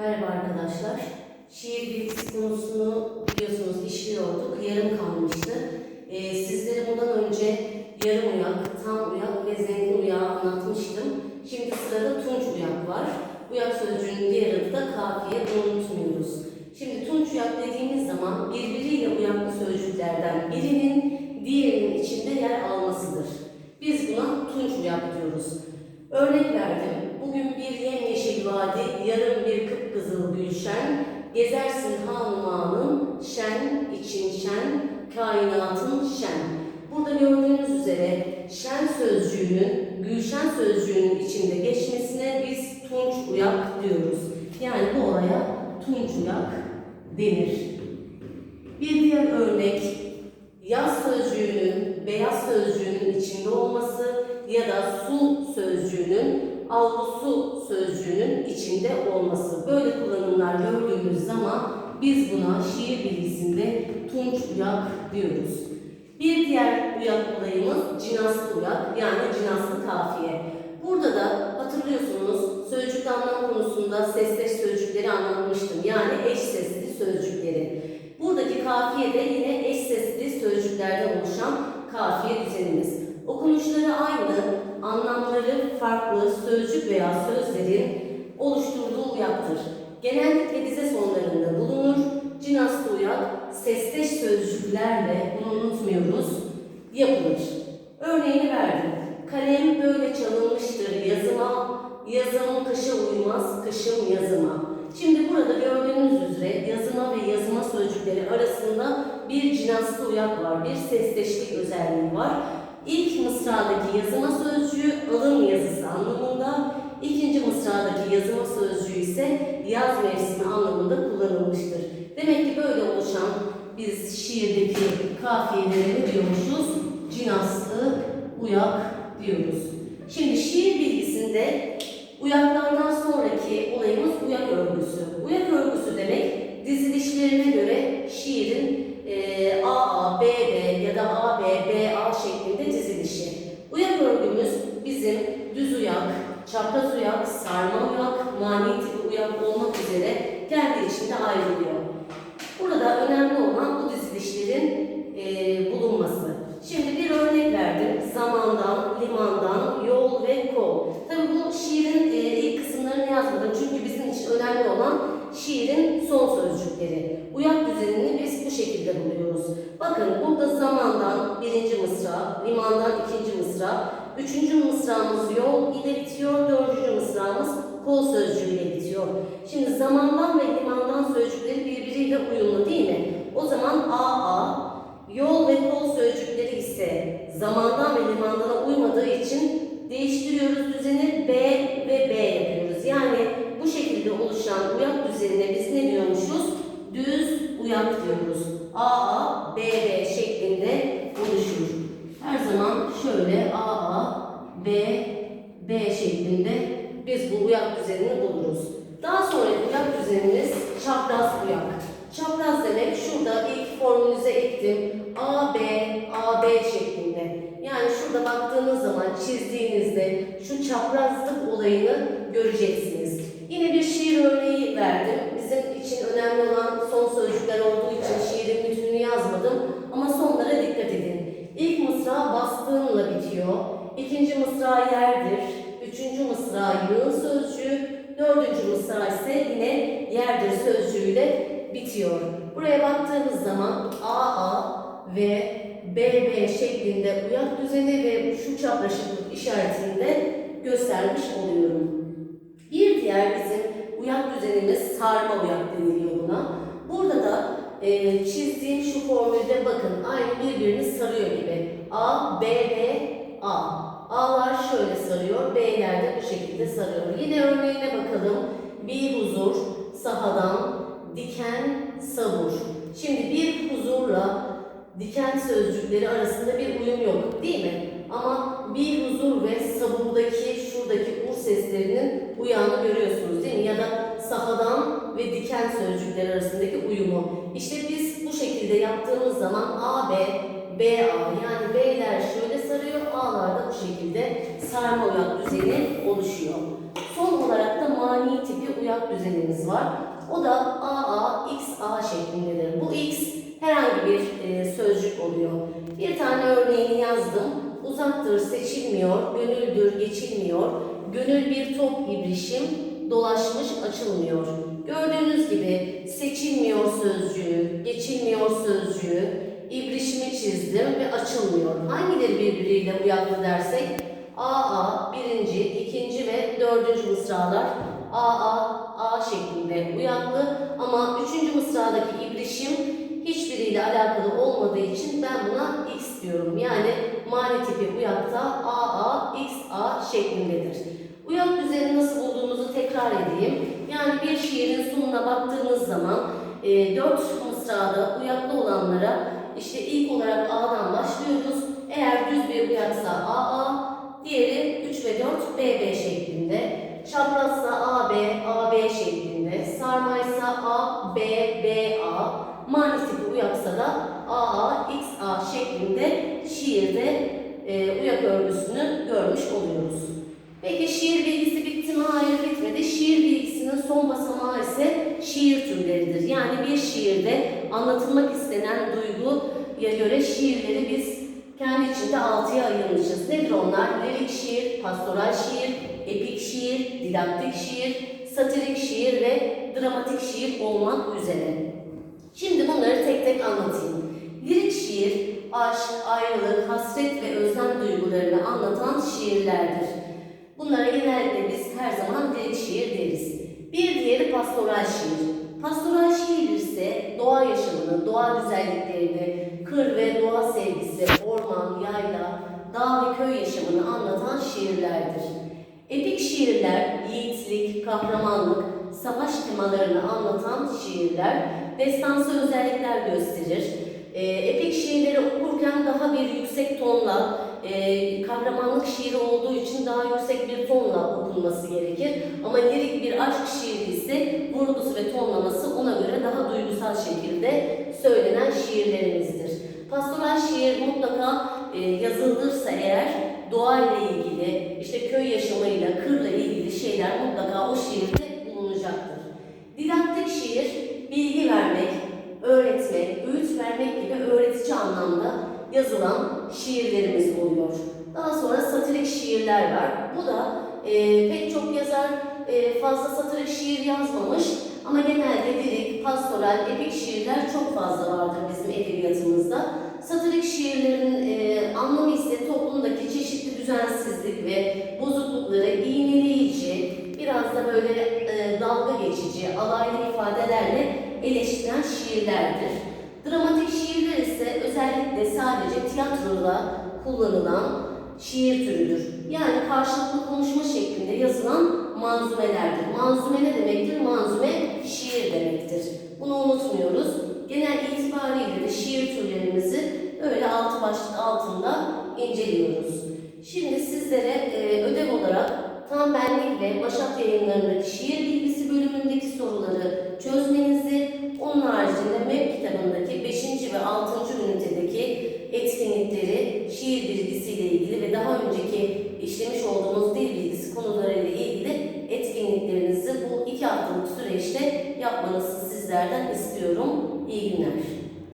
Merhaba arkadaşlar. Şiir bilgisi konusunu biliyorsunuz işliyorduk. Yarım kalmıştı. Ee, sizlere bundan önce yarım uyak, tam uyak ve zengin uyağı anlatmıştım. Şimdi sırada tunç uyak var. Uyak sözcüğünün diğer adı da kafiye. Unutmuyoruz. Şimdi tunç uyak dediğimiz zaman birbiriyle uyaklı sözcüklerden birinin diğerinin içinde yer almasıdır. Biz buna tunç uyak diyoruz. Örnek verdim. Bugün bir yemyeşil vadi, yarın bir kıpkızıl gülşen, gezersin hanımanın, şen için şen, kainatın şen. Burada gördüğünüz üzere şen sözcüğünün, gülşen sözcüğünün içinde geçmesine biz tunç uyak diyoruz. Yani bu olaya tunç uyak denir. Bir diğer örnek yaz sözcüğünün beyaz sözcüğünün içinde olması ya da su sözcüğünün avlusu sözcüğünün içinde olması. Böyle kullanımlar gördüğümüz zaman biz buna şiir bilgisinde tunç uyak diyoruz. Bir diğer uyak olayımız cinaslı uyak yani cinaslı kafiye. Burada da hatırlıyorsunuz sözcük anlam konusunda sesleş sözcükleri anlatmıştım. Yani eş sesli sözcükleri. Buradaki kafiye de yine eş sesli sözcüklerden oluşan kafiye düzenimiz. Okunuşları aynı, anlamları farklı sözcük veya sözlerin oluşturduğu uyaktır. Genellikle dize sonlarında bulunur. Cinaslı uyak, sesleş sözcüklerle, bunu unutmuyoruz, yapılır. Örneğini verdim. Kalem böyle çalınmıştır yazıma, yazım kışa uymaz, kışım yazıma. Şimdi burada gördüğünüz üzere yazıma ve yazıma sözcükleri arasında bir cinaslı uyak var, bir sesleşlik özelliği var. İlk mısradaki yazıma sözcüğü alım yazısı anlamında, ikinci mısradaki yazıma sözcüğü ise yaz mevsimi anlamında kullanılmıştır. Demek ki böyle oluşan biz şiirdeki kafiyelere ne diyormuşuz? Cinaslı uyak diyoruz. Şimdi şiir bilgisinde uyaklardan sonraki olayımız uyak örgüsü. Uyak örgüsü demek dizilişlerine göre şiirin e, AA, BB ya da AB, BA şeklinde dizilişi. Uyak örgümüz bizim düz uyak, çapraz uyak, sarma uyak, mani tipi uyak olmak üzere kendi içinde ayrılıyor. Burada önemli olan bu dizilişlerin e, bulunması. Şimdi bir örnek verdim. Zamandan, limandan, yol ve kol. Tabii bu şiirin e, ilk kısımlarını yazmadım. Çünkü bizim için önemli olan şiirin son sözcükleri. Uyak düzenini biz şekilde buluyoruz. Bakın burada zamandan birinci mısra, limandan ikinci mısra, üçüncü mısramız yol ile bitiyor, dördüncü mısramız kol sözcüğüyle bitiyor. Şimdi zamandan ve limandan sözcükleri birbiriyle uyumlu değil mi? O zaman AA, yol ve kol sözcükleri ise zamandan ve limandana uymadığı için değiştiriyoruz düzeni B ve B yapıyoruz. Yani bu şekilde oluşan uyak düzenine biz ne diyormuşuz? Düz uyak diyoruz. AA, BB şeklinde oluşur. Her zaman şöyle AA, B, B şeklinde biz bu uyak düzenini buluruz. Daha sonraki uyak düzenimiz çapraz uyak. Çapraz demek şurada ilk formülüze ektim. AB, AB şeklinde. Yani şurada baktığınız zaman çizdiğinizde şu çaprazlık olayını göreceksiniz. Yine bir şiir örneği verdim. Bizim için önemli olan son sözcükler olduğu için şiirin bütününü yazmadım. Ama sonlara dikkat edin. İlk mısra bastığınla bitiyor. İkinci mısra yerdir. Üçüncü mısra yığın sözcüğü. Dördüncü mısra ise yine yerdir sözcüğüyle bitiyor. Buraya baktığımız zaman AA ve BB şeklinde uyak düzeni ve şu çapraşıklık işaretini de göstermiş oluyorum. Bir diğer bizim uyak düzenimiz sarma uyak deniliyor buna. Burada da e, çizdiğim şu formülde bakın aynı birbirini sarıyor gibi. A, B, B, A. A'lar şöyle sarıyor, B'ler de bu şekilde sarıyor. Yine örneğine bakalım. Bir huzur, sahadan, diken, sabur. Şimdi bir huzurla diken sözcükleri arasında bir uyum yok değil mi? Ama bir huzur ve saburdaki şuradaki u seslerinin uyağını görüyorsunuz değil mi? Ya da sahadan ve diken sözcükleri arasındaki uyumu. İşte biz bu şekilde yaptığımız zaman A, B, B, A yani B'ler şöyle sarıyor, A'lar da bu şekilde sarma uyak düzeni oluşuyor. Son olarak da mani tipi uyak düzenimiz var. O da AA, XA şeklindedir. Bu X herhangi bir e, sözcük oluyor. Bir tane örneğini yazdım. Uzaktır, seçilmiyor, gönüldür, geçilmiyor. Gönül bir top ibrişim, dolaşmış, açılmıyor. Gördüğünüz gibi seçilmiyor sözcüğü, geçilmiyor sözcüğü, ibrişimi çizdim ve açılmıyor. Hangileri birbiriyle uyaklı dersek? AA, birinci, ikinci ve dördüncü mısralar AA, A şeklinde uyaklı ama üçüncü mısradaki ibrişim hiçbiriyle alakalı olmadığı için ben buna X diyorum. Yani mani tipi uyakta AA, XA şeklindedir. Uyak düzenini nasıl bulduğumuzu tekrar edeyim. Yani bir şiirin sonuna baktığımız zaman e, dört mısrada uyaklı olanlara işte ilk olarak A'dan başlıyoruz. Eğer düz bir uyaksa AA, diğeri 3 ve 4 BB şeklinde. Çaprazsa AB, AB şeklinde. Sarmaysa A, B, BA. Mani tipi uyaksa da AA, XA şeklinde şiirde e, uyak örgüsünü görmüş oluyoruz. Peki şiir bilgisi bitti mi? Hayır bitmedi. Şiir bilgisinin son basamağı ise şiir türleridir. Yani bir şiirde anlatılmak istenen duyguya göre şiirleri biz kendi içinde altıya ayırmışız. Nedir onlar? Lirik şiir, pastoral şiir, epik şiir, didaktik şiir, satirik şiir ve dramatik şiir olmak üzere. Şimdi bunları tek tek anlatayım. Lirik şiir, aşk, ayrılık, hasret ve özlem duygularını anlatan şiirlerdir. Bunlara genellikle biz her zaman lirik şiir deriz. Bir diğeri pastoral şiir. Pastoral şiir ise doğa yaşamını, doğa güzelliklerini, kır ve doğa sevgisi, orman, yayla, dağ ve köy yaşamını anlatan şiirlerdir. Epik şiirler, yiğitlik, kahramanlık, savaş temalarını anlatan şiirler, destansı özellikler gösterir. E, epik şiirleri okurken daha bir yüksek tonla, e, kahramanlık şiiri olduğu için daha yüksek bir tonla okunması gerekir. Ama lirik bir aşk şiiri ise vurgusu ve tonlaması ona göre daha duygusal şekilde söylenen şiirlerimizdir. Pastoral şiir mutlaka e, yazılırsa eğer doğayla ilgili, işte köy yaşamıyla, kırla ilgili şeyler mutlaka o şiirde bulunacaktır. Didaktik şiir, bilgi vermek, öğretmek, öğüt vermek gibi öğretici anlamda yazılan şiirlerimiz oluyor. Daha sonra satirik şiirler var. Bu da e, pek çok yazar e, fazla satirik şiir yazmamış ama genelde lirik, pastoral, epik şiirler çok fazla vardır bizim edebiyatımızda. Satirik şiirlerin e, anlamı ise toplumdaki çeşitli düzensizlik ve bozuklukları iğneleyici, biraz da böyle e, dalga geçici, alaylı ifadelerle eleştiren şiirlerdir. Dramatik şiirler ise özellikle sadece tiyatroda kullanılan şiir türüdür. Yani karşılıklı konuşma şeklinde yazılan manzumelerdir. Manzume ne demektir? Manzume şiir demektir. Bunu unutmuyoruz. Genel itibariyle de şiir türlerimizi böyle altı başlık altında inceliyoruz. Şimdi sizlere e, ödev olarak Tam Benlik ve Başak yayınlarındaki şiir bilgisi bölümündeki soruları çözmenizi, onun haricinde MEP kitabındaki 5. ve 6. ünitedeki etkinlikleri, şiir bilgisiyle ilgili ve daha önceki işlemiş olduğumuz dil sizlerden istiyorum. İyi günler.